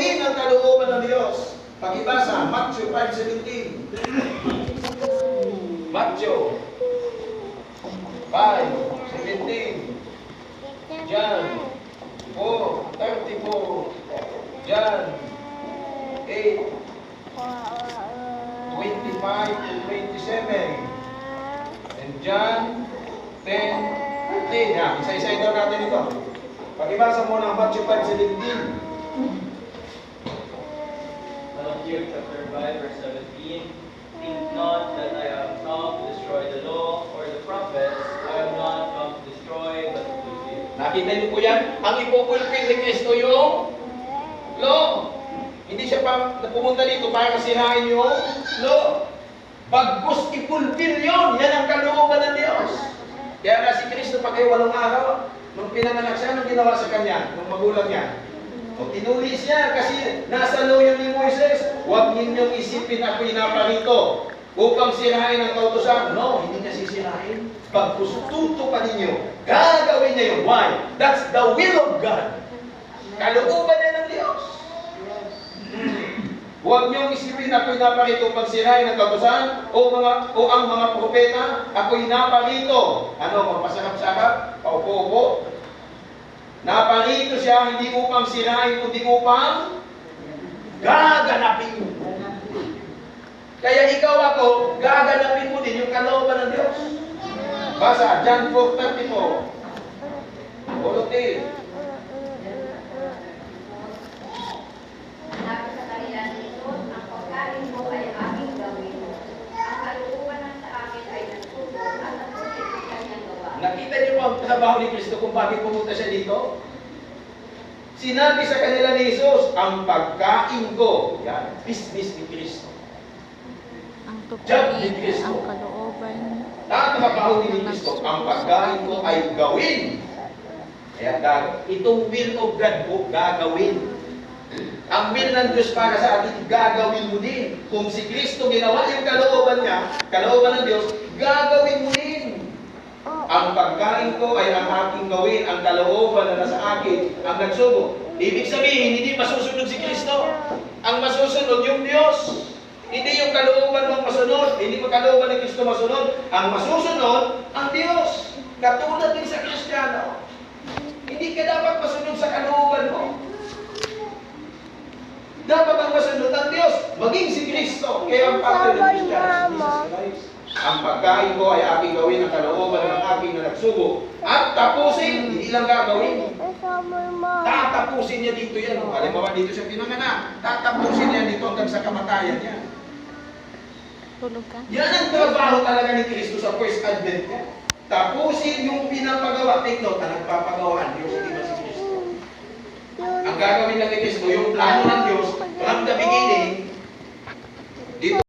gawin ang kalooban ng Diyos. Pakibasa, Matthew 5.17. Matthew 5.17. John 4.34. John 8, 25 to 27. And John 10, 15. Yan, isa-isa daw natin ito. Pakibasa mo ng Matthew 5.17. Matthew chapter 5, verse 17. Think not that I am come to destroy the law or the prophets. I am not come to destroy, but to fulfill. Nakita niyo po yan? Ang ipupulpil ni Kristo yung law. Hindi siya pa pumunta dito para kasirain yung law. Pagkus ipulpil yun, yan ang kalooban ng Diyos. Kaya nga si Kristo pag kayo walong araw, nung pinanganak siya, nung ginawa sa kanya, nung magulang niya, o tinuli siya kasi nasa yun ni Moises, huwag ninyong isipin ako'y naparito upang sirain ang kautosan. No, hindi niya sisirain. Pag gustuto pa ninyo, gagawin niya yun. Why? That's the will of God. Kalooban niya ng Diyos. Huwag niyong isipin ako'y naparito upang sirain ang kautosan o mga o ang mga propeta, ako'y naparito. Ano, magpasarap-sarap, paupo-upo. Naparito siya hindi upang sirain, kundi upang gaganapin. Kaya ikaw ako, gaganapin mo din yung kalooban ng Diyos. Basa, John 4.34. Ulutin. Sabi sa kanila nito, ang pagkain mo ay aking gawin. Ang kalooban ng sa akin ay nagsubo at ang pusit ng kanyang gawa. Nakita niyo po ang trabaho ni Kristo kung bakit pumunta siya dito? Sinabi sa kanila ni Jesus, ang pagkain ko, yan, business ni Kristo. Ang Job ni tukuyin, Kristo. ang kalooban. Tatrabaho ni Kristo, ang pagkain ko ay gawin. Kaya itong will of God po, gagawin. Ang will ng Diyos para sa atin, gagawin mo din. Kung si Kristo ginawa yung kalooban niya, kalooban ng Diyos, gagawin pagkain ko ay ang aking gawin, ang kalooban na nasa akin, ang nagsubo. Ibig sabihin, hindi masusunod si Kristo. Ang masusunod yung Diyos. Hindi yung kalooban mo ang masunod, hindi mo kalooban ni Kristo masunod. Ang masusunod, ang Diyos. Katulad din sa Kristiyano. Hindi ka dapat masunod sa kalooban mo. Dapat ang masunod ang Diyos, maging si Kristo. Kaya ang parte ng Kristiyano, Jesus Christ. Ang pagkain ko ay aking gawin ang kalooban ng aking nagsubo. At tapusin, hindi lang gagawin. Tatapusin niya dito yan. Halimbawa dito siya pinanganak. Tatapusin niya dito hanggang sa kamatayan niya. Tulog ka? Yan ang trabaho talaga ni Kristo sa first advent niya. Tapusin yung pinapagawa. Take note, ang nagpapagawa, Diyos, hindi ba si Kristo? Ang gagawin lang ni Kristo, yung plano ng Diyos, from the beginning,